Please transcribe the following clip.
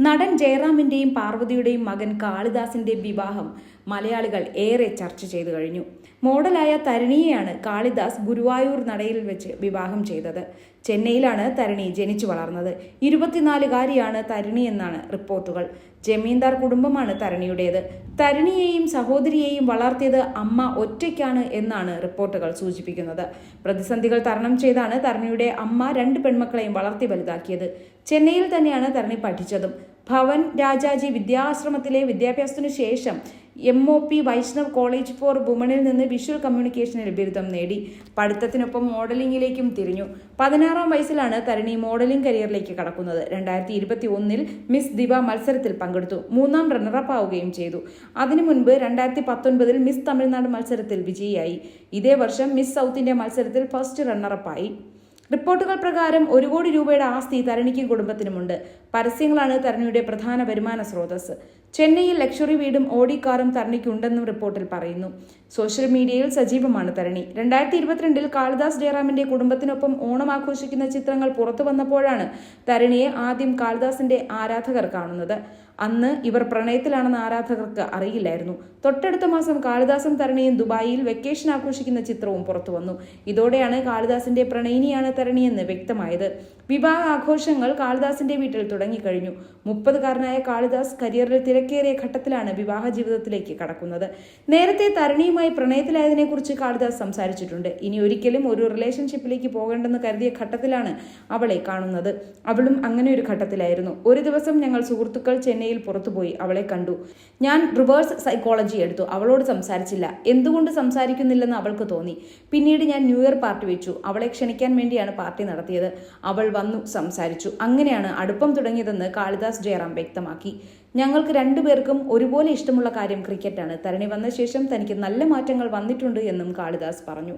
നടൻ ജയറാമിന്റെയും പാർവതിയുടെയും മകൻ കാളിദാസിന്റെ വിവാഹം മലയാളികൾ ഏറെ ചർച്ച ചെയ്തു കഴിഞ്ഞു. മോഡലായ തരണിയെയാണ് കാളിദാസ് ഗുരുവായൂർ നടയിൽ വെച്ച് വിവാഹം ചെയ്തത്. ചെന്നൈയിലാണ് തരണി ജനിച്ചു വളർന്നത്. ഇരുപത്തിനാലുകാരിയാണ് തരണി എന്നാണ് റിപ്പോർട്ടുകൾ. ജമീന്ദാർ കുടുംബമാണ് തരണിയുടേത്. തരണിയെയും സഹോദരിയെയും വളർത്തിയത് അമ്മ ഒറ്റയ്ക്കാണ് എന്നാണ് റിപ്പോർട്ടുകൾ സൂചിപ്പിക്കുന്നത്. പ്രതിസന്ധികൾ തരണം ചെയ്താണ് തരണിയുടെ അമ്മ രണ്ട് പെൺമക്കളെയും വളർത്തി വലുതാക്കിയത്. ചെന്നൈയിൽ തന്നെയാണ് തരണി പഠിച്ചതും. ഭവൻ രാജാജി വിദ്യാശ്രമത്തിലെ വിദ്യാഭ്യാസത്തിനു ശേഷം M O P Vaishnav college for വുമണിൽ നിന്ന് വിഷ്വൽ കമ്മ്യൂണിക്കേഷനിൽ ബിരുദം നേടി. പഠിത്തത്തിനൊപ്പം മോഡലിംഗിലേക്കും തിരിഞ്ഞു. പതിനാറാം വയസ്സിലാണ് തരണി മോഡലിംഗ് കരിയറിലേക്ക് കടക്കുന്നത്. രണ്ടായിരത്തി ഇരുപത്തി ഒന്നിൽ മിസ് ദിവ മത്സരത്തിൽ പങ്കെടുത്തു. മൂന്നാം റണ്ണറപ്പ് ആവുകയും ചെയ്തു. അതിനു മുൻപ് രണ്ടായിരത്തി പത്തൊൻപതിൽ മിസ് തമിഴ്നാട് മത്സരത്തിൽ വിജയിയായി. ഇതേ വർഷം മിസ് സൗത്ത് മത്സരത്തിൽ ഫസ്റ്റ് റണ്ണറപ്പായി. റിപ്പോർട്ടുകൾ പ്രകാരം ഒരു കോടി രൂപയുടെ ആസ്തി തരണിക്കും കുടുംബത്തിനുമുണ്ട്. പരസ്യങ്ങളാണ് തരണിയുടെ പ്രധാന വരുമാന സ്രോതസ് ചെന്നൈയിൽ ലക്ഷറി വീടും ഓടി കാറും തരണിക്കുണ്ടെന്നും റിപ്പോർട്ടിൽ പറയുന്നു. സോഷ്യൽ മീഡിയയിൽ സജീവമാണ് തരണി. രണ്ടായിരത്തി ഇരുപത്തിരണ്ടിൽ കാളിദാസ് ജയറാമിന്റെ കുടുംബത്തിനൊപ്പം ഓണം ആഘോഷിക്കുന്ന ചിത്രങ്ങൾ പുറത്തു വന്നപ്പോഴാണ് തരണിയെ ആദ്യം കാളിദാസിന്റെ ആരാധകർ കാണുന്നത്. അന്ന് ഇവർ പ്രണയത്തിലാണെന്ന് ആരാധകർക്ക് അറിയില്ലായിരുന്നു. തൊട്ടടുത്ത മാസം കാളിദാസും തരണിയും ദുബായിൽ വെക്കേഷൻ ആഘോഷിക്കുന്ന ചിത്രവും പുറത്തു വന്നു. ഇതോടെയാണ് കാളിദാസിന്റെ പ്രണയിനിയാണ് തരണിയെന്ന് വ്യക്തമായത്. വിവാഹ ആഘോഷങ്ങൾ കാളിദാസിന്റെ വീട്ടിൽ തുടങ്ങിക്കഴിഞ്ഞു. മുപ്പതുകാരനായ കാളിദാസ് കരിയറിൽ തിരക്കേറിയ ഘട്ടത്തിലാണ് വിവാഹ ജീവിതത്തിലേക്ക് കടക്കുന്നത്. നേരത്തെ തരണിയുമായി പ്രണയത്തിലായതിനെക്കുറിച്ച് കാളിദാസ് സംസാരിച്ചിട്ടുണ്ട്. ഇനി ഒരിക്കലും ഒരു റിലേഷൻഷിപ്പിലേക്ക് പോകേണ്ടെന്ന് കരുതിയ ഘട്ടത്തിലാണ് അവളെ കാണുന്നത്. അവളും അങ്ങനെ ഒരു ഘട്ടത്തിലായിരുന്നു. ഒരു ദിവസം ഞങ്ങൾ സുഹൃത്തുക്കൾ ചെന്നൈയിൽ പുറത്തുപോയി അവളെ കണ്ടു. ഞാൻ റിവേഴ്സ് സൈക്കോളജി എടുത്തു. അവളോട് സംസാരിച്ചില്ല. എന്തുകൊണ്ട് സംസാരിക്കുന്നില്ലെന്ന് അവൾക്ക് തോന്നി. പിന്നീട് ഞാൻ ന്യൂ ഇയർ പാർട്ടി വെച്ചു. അവളെ ക്ഷണിക്കാൻ വേണ്ടിയാണ് പാർട്ടി നടത്തിയത്. അവൾ വന്നു സംസാരിച്ചു. അങ്ങനെയാണ് അടുപ്പം തുടങ്ങിയതെന്ന് കാളിദാസ് ജയറാം വ്യക്തമാക്കി. ഞങ്ങൾക്ക് രണ്ടുപേർക്കും ഒരുപോലെ ഇഷ്ടമുള്ള കാര്യം ക്രിക്കറ്റാണ്. തരണി വന്ന ശേഷം തനിക്ക് നല്ല മാറ്റങ്ങൾ വന്നിട്ടുണ്ട് എന്നും കാളിദാസ് പറഞ്ഞു.